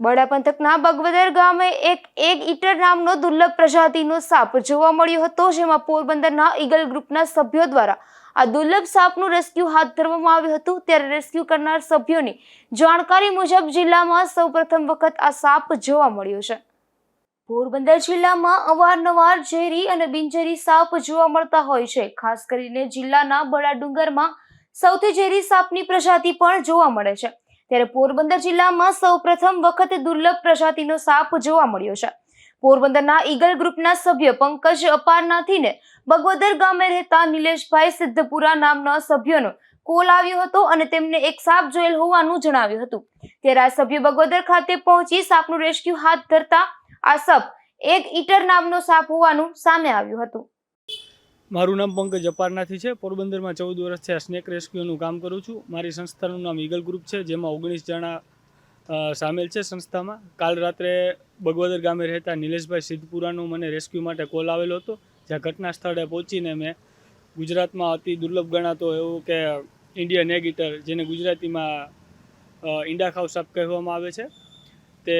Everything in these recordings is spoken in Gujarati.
બડા પંથકના બગવદર ગામે એક એક ઈટર નામનો દુર્લભ પ્રજાતિનો સાપ જોવા મળ્યો હતો, જેમાં પોરબંદરના ઈગલ ગ્રુપના સભ્યો દ્વારા આ દુર્લભ સાપનું રેસ્ક્યુ હાથ ધરવામાં આવ્યું હતું. ત્યારે રેસ્ક્યુ કરનાર સભ્યોની જાણકારી મુજબ જિલ્લામાં સૌપ્રથમ વખત આ સાપ જોવા મળ્યો છે. પોરબંદર જિલ્લામાં અવારનવાર ઝેરી અને બિનઝેરી સાપ જોવા મળતા હોય છે. ખાસ કરીને જિલ્લાના બડા ડુંગરમાં સૌથી ઝેરી સાપની પ્રજાતિ પણ જોવા મળે છે. ત્યારે પોરબંદર જિલ્લામાં સૌપ્રથમ વખત દુર્લભ પ્રજાતિનો સાપ જોવા મળ્યો છે. પોરબંદરના ઈગલ ગ્રુપના સભ્ય પંકજ અપારનાથીને બગવદર ગામે રહેતા નિલેશભાઈ સિદ્ધપુરા નામના સભ્યનો કોલ આવ્યો હતો અને તેમને એક સાપ જોયેલ હોવાનું જણાવ્યું હતું. ત્યારે આ સભ્ય બગવદર ખાતે પહોંચી સાપનું રેસ્ક્યુ હાથ ધરતા આ સપ એક ઈટર નામનો સાપ હોવાનું સામે આવ્યું હતું. મારું નામ પંકજ અપારનાથી છે. પોરબંદરમાં ચૌદ વર્ષથી આ સ્નેક રેસ્ક્યુનું કામ કરું છું. મારી સંસ્થાનું નામ ઈગલ ગ્રુપ છે, જેમાં ઓગણીસ જણા સામેલ છે સંસ્થામાં. કાલ રાત્રે બગવદર ગામે રહેતા નિલેશભાઈ સિદ્ધપુરાનો મને રેસ્ક્યુ માટે કોલ આવેલો હતો. જ્યાં ઘટના સ્થળે પહોંચીને મેં ગુજરાતમાં અતિ દુર્લભ ગણાતો એવું કે ઇન્ડિયન એગ ઈટર જેને ગુજરાતીમાં ઈંડા ખાવ સાપ કહેવામાં આવે છે, તે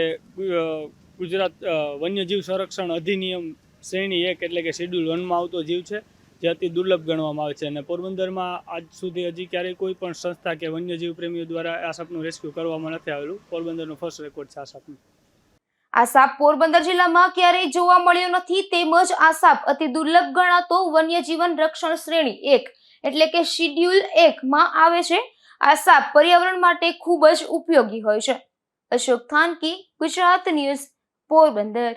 ગુજરાત વન્યજીવ સંરક્ષણ અધિનિયમ શ્રેણી એક એટલે કે શેડ્યુલ વનમાં આવતો જીવ છે. જે અતિ દુર્લભ ગણવામાં આવે છે અને પોરબંદરમાં આજ સુધી હજી ક્યારેય કોઈ પણ સંસ્થા કે વન્યજીવ પ્રેમીઓ દ્વારા આ સાપનું રેસ્ક્યુ કરવામાં નથી આવેલું. પોરબંદરનો ફર્સ્ટ રેકોર્ડ છે આ સાપનું. આ સાપ પોરબંદર જિલ્લામાં ક્યારેય જોવા મળ્યો નથી. તેમજ આ સાપ અતિ દુર્લભ ગણાતો વન્યજીવન રક્ષણ શ્રેણી એક, એટલે કે શિડ્યુલ એક માં આવે છે. આ સાપ પર્યાવરણ માટે ખૂબ જ ઉપયોગી હોય છે. અશોક થાનકી, ગુજરાત ન્યૂઝ, પોરબંદર.